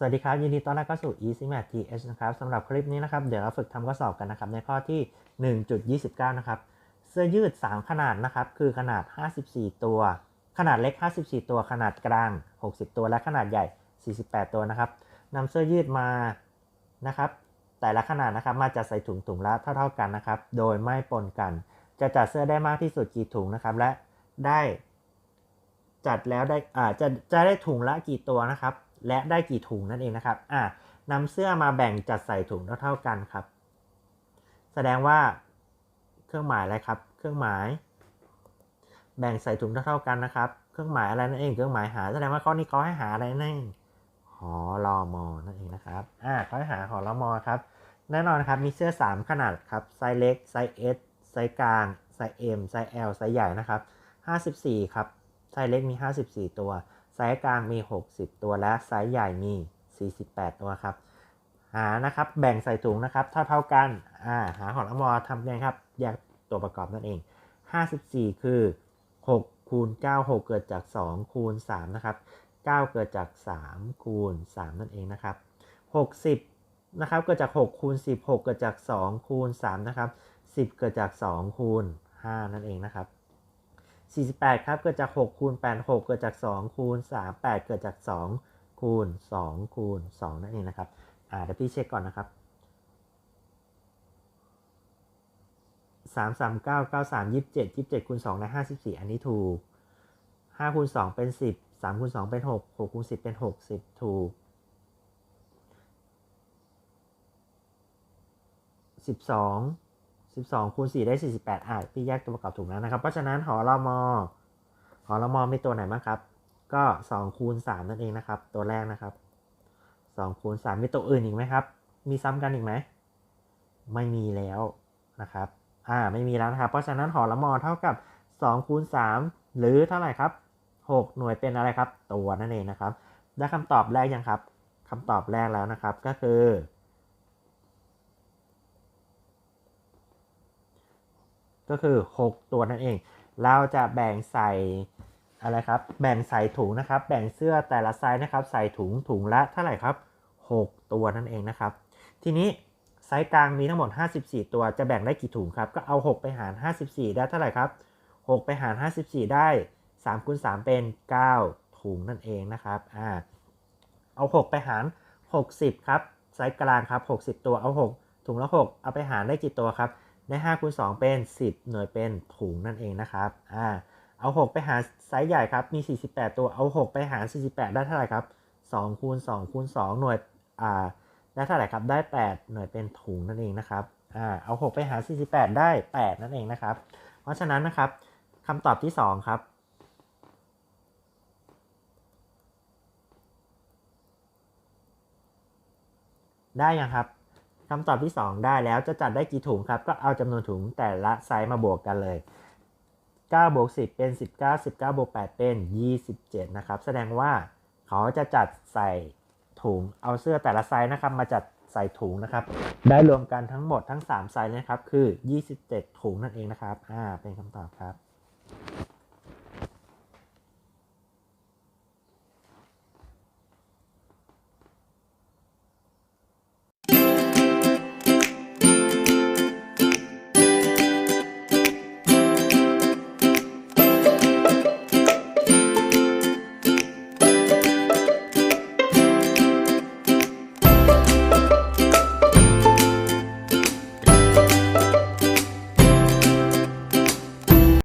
สวัสดีครับ ยินดีต้อนรับเข้าสู่ Easy Math TH นะครับสำหรับคลิปนี้นะครับ เดี๋ยวเราฝึกทำข้อสอบกันนะครับ ในข้อที่ 1.29 นะครับ เสื้อยืด 3 ขนาดนะครับ คือขนาด 54 ตัว ขนาดเล็ก 54 ตัว ขนาดกลาง 60 ตัว และขนาดใหญ่ 48 ตัวนะครับนำเสื้อยืดมานะครับ แต่ละขนาดนะครับ มาจัดใส่ถุงถุงละเท่า ๆกันนะครับ โดยไม่ปนกัน จะจัดเสื้อได้มากที่สุดกี่ถุงนะครับ และได้จัดแล้วได้อ่าจะจะได้ถุงละกี่ตัวนะครับ และได้กี่ถุงนั่นเองนะครับอ่านำเสื้อมาแบ่งจัดใส่ถุงเท่าๆกันครับ แสดงว่าเครื่องหมายอะไรครับ เครื่องหมาย แบ่งใส่ถุงเท่าๆกันนะครับ เครื่องหมายอะไรนั่นเอง เครื่องหมายหา แสดงว่าข้อนี้เขาให้หาอะไรนั่นเองหอรอมอนั่นเองนะครับ อ่าเขาให้หาหอรอมอครับ แน่นอนครับมีเสื้อ 3 ขนาดครับ ไซส์เล็ก ไซส์ S ไซส์กลาง ไซส์ M ไซส์ L ไซส์ใหญ่นะครับ 54 ครับ ไซส์เล็กมี 54 ตัว ไซส์กลางมี 60 ตัวและไซส์ใหญ่มี 48 ตัวครับ หานะครับแบ่งใส่ถุงนะครับเท่าเท่ากันอ่าหาหอละมอทำไงครับแยกตัวประกอบนั่นเอง 54 คือ 6 คูณ 9 6 เกิดจาก 2 คูณ 3 นะครับ 9 เกิดจาก 3 คูณ 3 นั่นเองนะครับ 60 นะครับ เกิดจาก 6 คูณ10 6เกิดจาก 2 คูณ 3 นะครับ 10 เกิดจาก 2 คูณ 5 นั่นเองนะครับ 48 ครับ เกิดจาก 6 คูณ 8 6 เกิดจาก 2 คูณ 3 8 เกิดจาก 2 คูณ 2 คูณ 2 นั่นเองนะครับ อ่าเดี๋ยวพี่เช็คก่อนนะครับ 3 3 9 9 3 27 27คูณ2ได้54 อันนี้ถูก 5คูณ2เป็น 10 3คูณ2เป็น 6 6คูณ10 เป็น 60 ถูก 12 12คูณ4ได้ 48อะพี่แยกตัวประกอบถูกแล้วนะครับ เพราะฉะนั้นหอรมอหอรมอมีตัวไหนบ้างครับ ก็2คูณ3นั่นเองนะครับ ตัวแรกนะครับ2คูณ3มีตัวอื่นอีกไหมครับ มีซ้ำกันอีกไหม ไม่มีแล้วนะครับอ่าไม่มีแล้วนะครับ เพราะฉะนั้นหอละมอเท่ากับ2คูณ3หรือเท่าไหร่ครับ 6 หน่วยเป็นอะไรครับ ตัวนั่นเองนะครับ ได้คำตอบแรกยังครับคำตอบแรกแล้วนะครับก็คือ ก็คือ 6 ตัวนั่นเอง เราจะแบ่งใส่อะไรครับ แบ่งใส่ถุงนะครับ แบ่งเสื้อแต่ละไซส์นะครับ ใส่ถุงถุงละเท่าไหร่ครับ 6 ตัวนั่นเองนะครับ ทีนี้ไซส์กลางมีทั้งหมด 54 ตัว จะแบ่งได้กี่ถุงครับ ก็เอา 6 ไปหาร 54 ได้เท่าไหร่ครับ 6 ไปหาร 54 ได้3คูณ3เป็น 9 ถุงนั่นเองนะครับ อ่า เอา 6 ไปหาร 60 ครับ ไซส์กลางครับ 60 ตัว เอา 6 ถุงละ 6 เอาไปหารได้กี่ตัวครับ ได้5คูณ2เป็น 10 หน่วยเป็นถุงนั่นเองนะครับอ่าเอา 6 ไปหาไซส์ใหญ่ครับมี 48 ตัวเอา 6 ไปหาร 48 ได้เท่าไหร่ครับ2คูณ2คูณ2หน่วยอ่าได้เท่าไหร่ครับได้ 8 หน่วยเป็นถุงนั่นเองนะครับอ่าเอา 6 ไปหา 48 ได้ 8 นั่นเองนะครับ เพราะฉะนั้นนะครับคำตอบที่ 2 ครับได้ยังครับ คำตอบที่ 2 ได้แล้วจะจัดได้กี่ถุงครับ ก็เอาจำนวนถุงแต่ละไซส์มาบวกกันเลย9บวก10 เป็น 19 19บวก8เป็น 27 นะครับ แสดงว่าเขาจะจัดใส่ถุง เอาเสื้อแต่ละไซส์นะครับ มาจัดใส่ถุงนะครับ ได้รวมกันทั้งหมดทั้ง 3 ไซส์นะครับ คือ 27 ถุงนั่นเองนะครับ อ่า เป็นคำตอบครับ